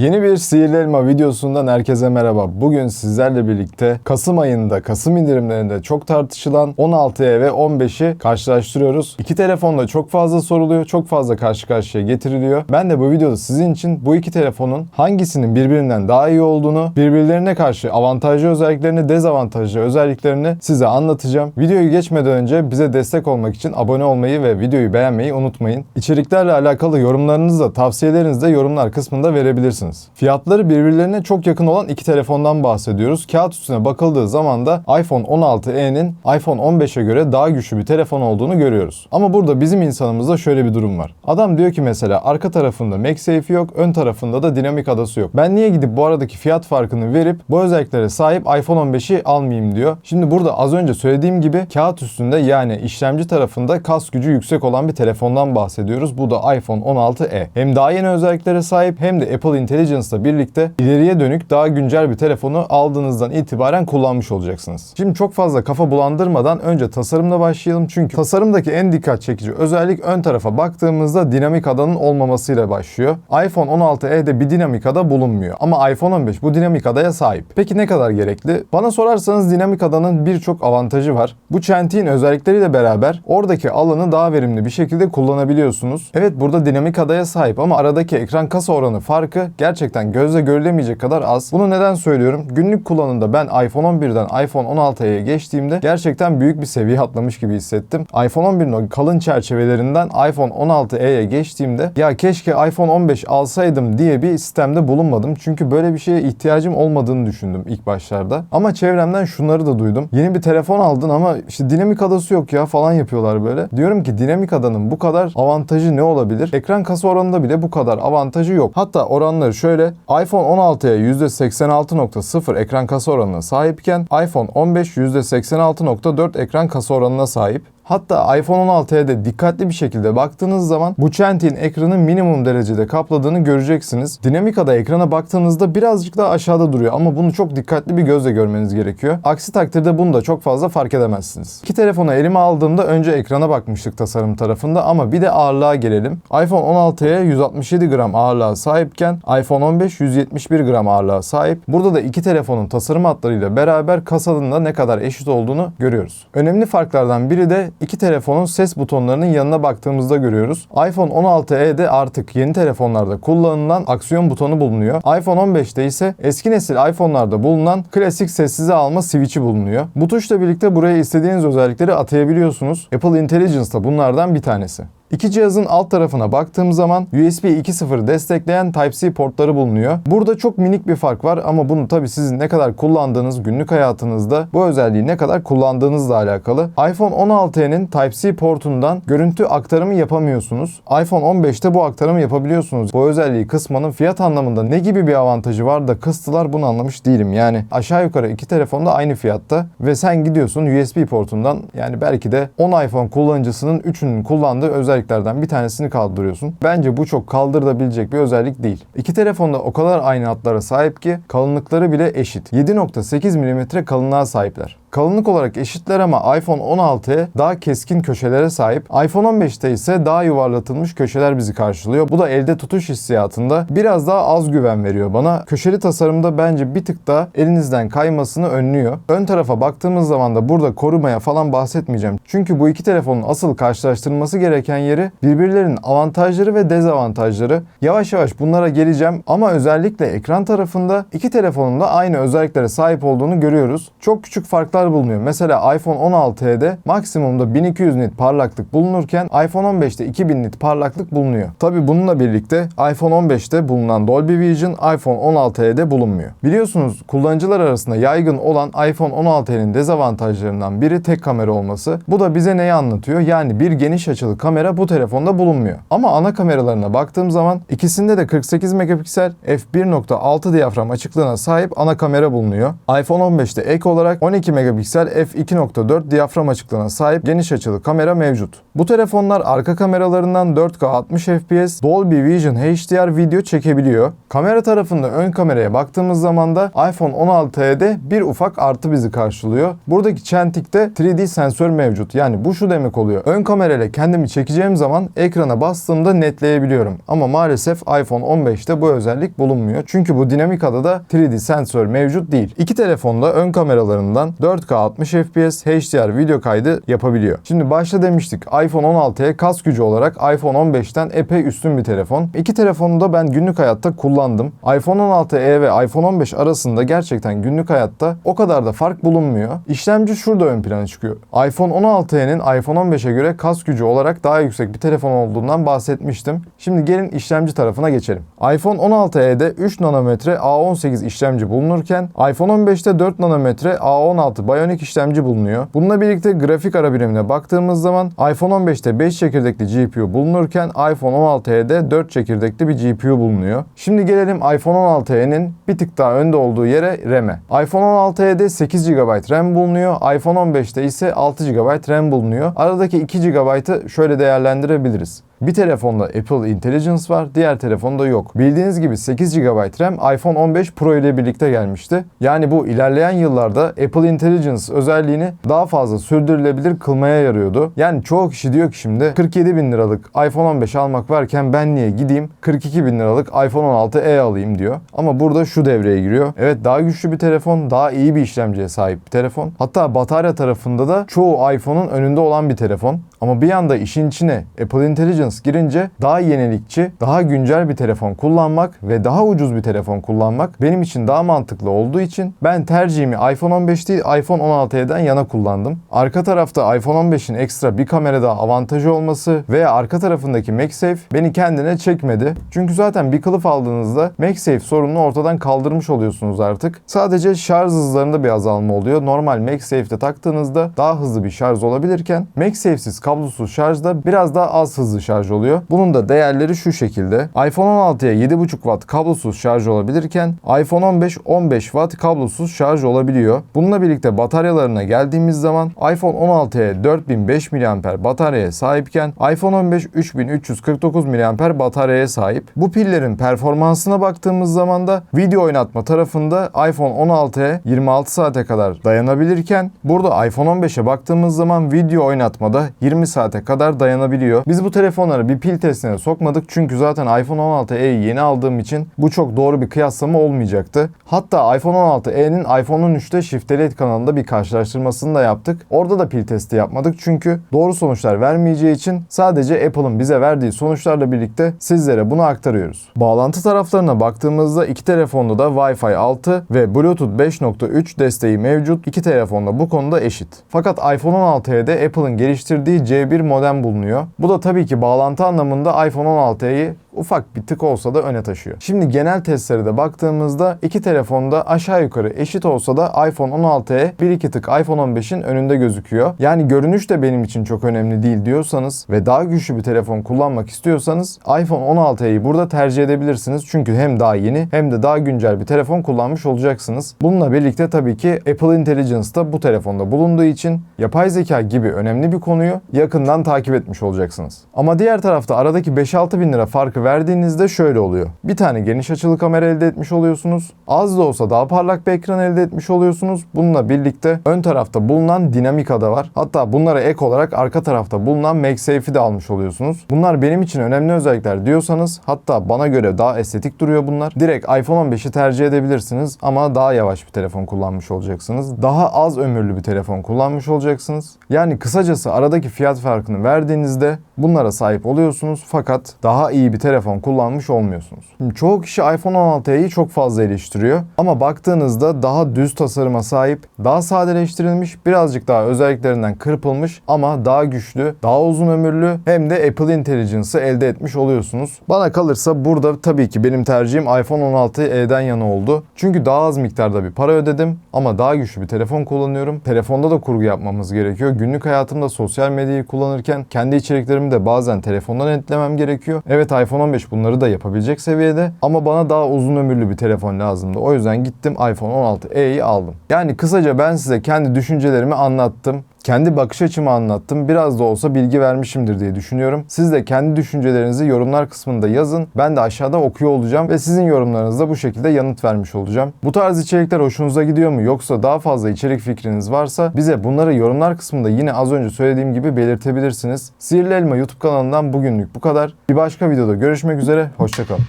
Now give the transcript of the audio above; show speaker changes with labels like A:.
A: Yeni bir Sihirli Elma videosundan herkese merhaba. Bugün sizlerle birlikte Kasım ayında, Kasım indirimlerinde çok tartışılan 16'ya ve 15'i karşılaştırıyoruz. İki telefonda çok fazla soruluyor, çok fazla karşı karşıya getiriliyor. Ben de bu videoda sizin için bu iki telefonun hangisinin birbirinden daha iyi olduğunu, birbirlerine karşı avantajlı özelliklerini, dezavantajlı özelliklerini size anlatacağım. Videoyu geçmeden önce bize destek olmak için abone olmayı ve videoyu beğenmeyi unutmayın. İçeriklerle alakalı yorumlarınızı da tavsiyelerinizi de yorumlar kısmında verebilirsiniz. Fiyatları birbirlerine çok yakın olan iki telefondan bahsediyoruz. Kağıt üstüne bakıldığı zaman da iPhone 16e'nin iPhone 15'e göre daha güçlü bir telefon olduğunu görüyoruz. Ama burada bizim insanımızda şöyle bir durum var. Adam diyor ki mesela arka tarafında MagSafe yok, ön tarafında da dinamik adası yok. Ben niye gidip bu aradaki fiyat farkını verip bu özelliklere sahip iPhone 15'i almayayım diyor. Şimdi burada az önce söylediğim gibi kağıt üstünde yani işlemci tarafında kas gücü yüksek olan bir telefondan bahsediyoruz. Bu da iPhone 16e. Hem daha yeni özelliklere sahip hem de Apple Intelligence'la birlikte ileriye dönük daha güncel bir telefonu aldığınızdan itibaren kullanmış olacaksınız. Şimdi çok fazla kafa bulandırmadan önce tasarımla başlayalım. Çünkü tasarımdaki en dikkat çekici özellik ön tarafa baktığımızda dinamik adanın olmamasıyla başlıyor. iPhone 16e'de bir dinamik ada bulunmuyor ama iPhone 15 bu dinamik adaya sahip. Peki ne kadar gerekli? Bana sorarsanız dinamik adanın birçok avantajı var. Bu çentiğin özellikleriyle beraber oradaki alanı daha verimli bir şekilde kullanabiliyorsunuz. Evet burada dinamik adaya sahip ama aradaki ekran kasa oranı farkı gerçekten gözle görülemeyecek kadar az. Bunu neden söylüyorum? Günlük kullanımda ben iPhone 11'den iPhone 16'ya geçtiğimde gerçekten büyük bir seviye atlamış gibi hissettim. iPhone 11'in o kalın çerçevelerinden iPhone 16e'ye geçtiğimde ya keşke iPhone 15 alsaydım diye bir sistemde bulunmadım. Çünkü böyle bir şeye ihtiyacım olmadığını düşündüm ilk başlarda. Ama çevremden şunları da duydum. Yeni bir telefon aldın ama işte dinamik adası yok ya falan yapıyorlar böyle. Diyorum ki dinamik adanın bu kadar avantajı ne olabilir? Ekran kasa oranında bile bu kadar avantajı yok. Hatta oranları şöyle iPhone 16'ya %86.0 ekran kasa oranına sahipken iPhone 15 %86.4 ekran kasa oranına sahip. Hatta iPhone 16'ya da dikkatli bir şekilde baktığınız zaman bu çentiğin ekranı minimum derecede kapladığını göreceksiniz. Dinamika'da ekrana baktığınızda birazcık daha aşağıda duruyor ama bunu çok dikkatli bir gözle görmeniz gerekiyor. Aksi takdirde bunu da çok fazla fark edemezsiniz. İki telefonu elime aldığımda önce ekrana bakmıştık tasarım tarafında ama bir de ağırlığa gelelim. iPhone 16'ya 167 gram ağırlığa sahipken iPhone 15 171 gram ağırlığa sahip. Burada da iki telefonun tasarım hatlarıyla beraber kasanın da ne kadar eşit olduğunu görüyoruz. Önemli farklardan biri de iki telefonun ses butonlarının yanına baktığımızda görüyoruz. iPhone 16e'de artık yeni telefonlarda kullanılan aksiyon butonu bulunuyor. iPhone 15'te ise eski nesil iPhone'larda bulunan klasik sessize alma switch'i bulunuyor. Bu tuşla birlikte buraya istediğiniz özellikleri atayabiliyorsunuz. Apple Intelligence da bunlardan bir tanesi. İki cihazın alt tarafına baktığım zaman USB 2.0 destekleyen Type-C portları bulunuyor. Burada çok minik bir fark var ama bunu tabi sizin ne kadar kullandığınız günlük hayatınızda bu özelliği ne kadar kullandığınızla alakalı. iPhone 16'nin Type-C portundan görüntü aktarımı yapamıyorsunuz. iPhone 15'te bu aktarımı yapabiliyorsunuz. Bu özelliği kısmanın fiyat anlamında ne gibi bir avantajı var da kıstılar bunu anlamış değilim. Yani aşağı yukarı iki telefon da aynı fiyatta ve sen gidiyorsun USB portundan yani belki de 10 iPhone kullanıcısının 3'ünün kullandığı özellik özelliklerden bir tanesini kaldırıyorsun. Bence bu çok kaldırılabilecek bir özellik değil. İki telefon da o kadar aynı hatlara sahip ki kalınlıkları bile eşit. 7.8 mm kalınlığa sahipler. Kalınlık olarak eşitler ama iPhone 16'ya daha keskin köşelere sahip. iPhone 15'te ise daha yuvarlatılmış köşeler bizi karşılıyor. Bu da elde tutuş hissiyatında biraz daha az güven veriyor bana. Köşeli tasarımda bence bir tık da elinizden kaymasını önlüyor. Ön tarafa baktığımız zaman da burada korumaya falan bahsetmeyeceğim. Çünkü bu iki telefonun asıl karşılaştırılması gereken yeri birbirlerinin avantajları ve dezavantajları. Yavaş yavaş bunlara geleceğim ama özellikle ekran tarafında iki telefonun da aynı özelliklere sahip olduğunu görüyoruz. Çok küçük farklar farklar bulunuyor. Mesela iPhone 16'de maksimumda 1200 nit parlaklık bulunurken iPhone 15'te 2000 nit parlaklık bulunuyor. Tabi bununla birlikte iPhone 15'te bulunan Dolby Vision iPhone 16'de bulunmuyor. Biliyorsunuz kullanıcılar arasında yaygın olan iPhone 16'nin dezavantajlarından biri tek kamera olması. Bu da bize neyi anlatıyor? Yani bir geniş açılı kamera bu telefonda bulunmuyor. Ama ana kameralarına baktığım zaman ikisinde de 48 megapiksel f1.6 diyafram açıklığına sahip ana kamera bulunuyor. iPhone 15'te ek olarak 12 megapiksel f2.4 diyafram açıklığına sahip geniş açılı kamera mevcut. Bu telefonlar arka kameralarından 4K 60 FPS Dolby Vision HDR video çekebiliyor. Kamera tarafında ön kameraya baktığımız zaman da iPhone 16'de bir ufak artı bizi karşılıyor. Buradaki çentikte 3D sensör mevcut. Yani bu şu demek oluyor. Ön kamerayla kendimi çekeceğim zaman ekrana bastığımda netleyebiliyorum. Ama maalesef iPhone 15'te bu özellik bulunmuyor. Çünkü bu Dinamica'da da 3D sensör mevcut değil. İki telefonda ön kameralarından 4K 60 FPS HDR video kaydı yapabiliyor. Şimdi başta demiştik iPhone 16'ya kas gücü olarak iPhone 15'ten epey üstün bir telefon. İki telefonu da ben günlük hayatta kullandım. iPhone 16e ve iPhone 15 arasında gerçekten günlük hayatta o kadar da fark bulunmuyor. İşlemci şurada ön plana çıkıyor. iPhone 16e'nin iPhone 15'e göre kas gücü olarak daha yüksek bir telefon olduğundan bahsetmiştim. Şimdi gelin işlemci tarafına geçelim. iPhone 16e'de 3 nanometre A18 işlemci bulunurken iPhone 15'te 4 nanometre A16 Bionic işlemci bulunuyor. Bununla birlikte grafik ara birimine baktığımız zaman iPhone 15'te 5 çekirdekli GPU bulunurken iPhone 16e'de 4 çekirdekli bir GPU bulunuyor. Şimdi gelelim iPhone 16e'nin bir tık daha önde olduğu yere RAM'e. iPhone 16e'de 8 GB RAM bulunuyor. iPhone 15'te ise 6 GB RAM bulunuyor. Aradaki 2 GB'ı şöyle değerlendirebiliriz. Bir telefonda Apple Intelligence var, diğer telefonda yok. Bildiğiniz gibi 8 GB RAM iPhone 15 Pro ile birlikte gelmişti. Yani bu ilerleyen yıllarda Apple Intelligence özelliğini daha fazla sürdürülebilir kılmaya yarıyordu. Yani çoğu kişi diyor ki şimdi 47 bin liralık iPhone 15 almak varken ben niye gideyim 42 bin liralık iPhone 16e alayım diyor. Ama burada şu devreye giriyor. Evet daha güçlü bir telefon, daha iyi bir işlemciye sahip bir telefon. Hatta batarya tarafında da çoğu iPhone'un önünde olan bir telefon. Ama bir yanda işin içine Apple Intelligence girince daha yenilikçi, daha güncel bir telefon kullanmak ve daha ucuz bir telefon kullanmak benim için daha mantıklı olduğu için ben tercihimi iPhone 15 değil iPhone 16'dan yana kullandım. Arka tarafta iPhone 15'in ekstra bir kamerada avantajı olması veya arka tarafındaki MagSafe beni kendine çekmedi. Çünkü zaten bir kılıf aldığınızda MagSafe sorununu ortadan kaldırmış oluyorsunuz artık. Sadece şarj hızlarında bir azalma oluyor. Normal MagSafe'de taktığınızda daha hızlı bir şarj olabilirken MagSafe'siz kablosuz şarjda biraz daha az hızlı şarj oluyor. Bunun da değerleri şu şekilde. iPhone 16'ya 7.5 Watt kablosuz şarj olabilirken iPhone 15 15 Watt kablosuz şarj olabiliyor. Bununla birlikte bataryalarına geldiğimiz zaman iPhone 16'ya 4005 mAh bataryaya sahipken iPhone 15 3349 mAh bataryaya sahip. Bu pillerin performansına baktığımız zaman da video oynatma tarafında iPhone 16'ya 26 saate kadar dayanabilirken burada iPhone 15'e baktığımız zaman video oynatmada 20 saate kadar dayanabiliyor. Biz bu telefonları bir pil testine sokmadık çünkü zaten iPhone 16e'yi yeni aldığım için bu çok doğru bir kıyaslama olmayacaktı. Hatta iPhone 16e'nin iPhone 13'te Shift Elite kanalında bir karşılaştırmasını da yaptık. Orada da pil testi yapmadık çünkü doğru sonuçlar vermeyeceği için sadece Apple'ın bize verdiği sonuçlarla birlikte sizlere bunu aktarıyoruz. Bağlantı taraflarına baktığımızda iki telefonda da Wi-Fi 6 ve Bluetooth 5.3 desteği mevcut. İki telefonda bu konuda eşit. Fakat iPhone 16'de Apple'ın geliştirdiği C1 modem bulunuyor. Bu da tabii ki bağlantı anlamında iPhone 16'yı ufak bir tık olsa da öne taşıyor. Şimdi genel testlere de baktığımızda iki telefonda aşağı yukarı eşit olsa da iPhone 16'ya bir iki tık iPhone 15'in önünde gözüküyor. Yani görünüş de benim için çok önemli değil diyorsanız ve daha güçlü bir telefon kullanmak istiyorsanız iPhone 16'yı burada tercih edebilirsiniz. Çünkü hem daha yeni hem de daha güncel bir telefon kullanmış olacaksınız. Bununla birlikte tabii ki Apple Intelligence da bu telefonda bulunduğu için yapay zeka gibi önemli bir konuyu yakından takip etmiş olacaksınız. Ama diğer tarafta aradaki 5-6 bin lira farkı verdiğinizde şöyle oluyor. Bir tane geniş açılı kamera elde etmiş oluyorsunuz. Az da olsa daha parlak bir ekran elde etmiş oluyorsunuz. Bununla birlikte ön tarafta bulunan Dinamica da var. Hatta bunlara ek olarak arka tarafta bulunan MagSafe'i de almış oluyorsunuz. Bunlar benim için önemli özellikler diyorsanız hatta bana göre daha estetik duruyor bunlar. Direkt iPhone 15'i tercih edebilirsiniz ama daha yavaş bir telefon kullanmış olacaksınız. Daha az ömürlü bir telefon kullanmış olacaksınız. Yani kısacası aradaki fiyat farkını verdiğinizde bunlara sahip oluyorsunuz fakat daha iyi bir telefon kullanmış olmuyorsunuz. Şimdi çoğu kişi iPhone 16'yı çok fazla eleştiriyor ama baktığınızda daha düz tasarıma sahip, daha sadeleştirilmiş, birazcık daha özelliklerinden kırpılmış ama daha güçlü, daha uzun ömürlü hem de Apple Intelligence'ı elde etmiş oluyorsunuz. Bana kalırsa burada tabii ki benim tercihim iPhone 16e'den yana oldu. Çünkü daha az miktarda bir para ödedim ama daha güçlü bir telefon kullanıyorum. Telefonda da kurgu yapmamız gerekiyor. Günlük hayatımda sosyal medyayı kullanırken kendi içeriklerimi de bazen telefondan editlemem gerekiyor. Evet iPhone 15 bunları da yapabilecek seviyede ama bana daha uzun ömürlü bir telefon lazımdı. O yüzden gittim iPhone 16e'yi aldım. Yani kısaca ben size kendi düşüncelerimi anlattım. Kendi bakış açımı anlattım. Biraz da olsa bilgi vermişimdir diye düşünüyorum. Siz de kendi düşüncelerinizi yorumlar kısmında yazın. Ben de aşağıda okuyor olacağım ve sizin yorumlarınızda bu şekilde yanıt vermiş olacağım. Bu tarz içerikler hoşunuza gidiyor mu yoksa daha fazla içerik fikriniz varsa bize bunları yorumlar kısmında yine az önce söylediğim gibi belirtebilirsiniz. Sihirli Elma YouTube kanalından bugünlük bu kadar. Bir başka videoda görüşmek üzere. Hoşçakalın.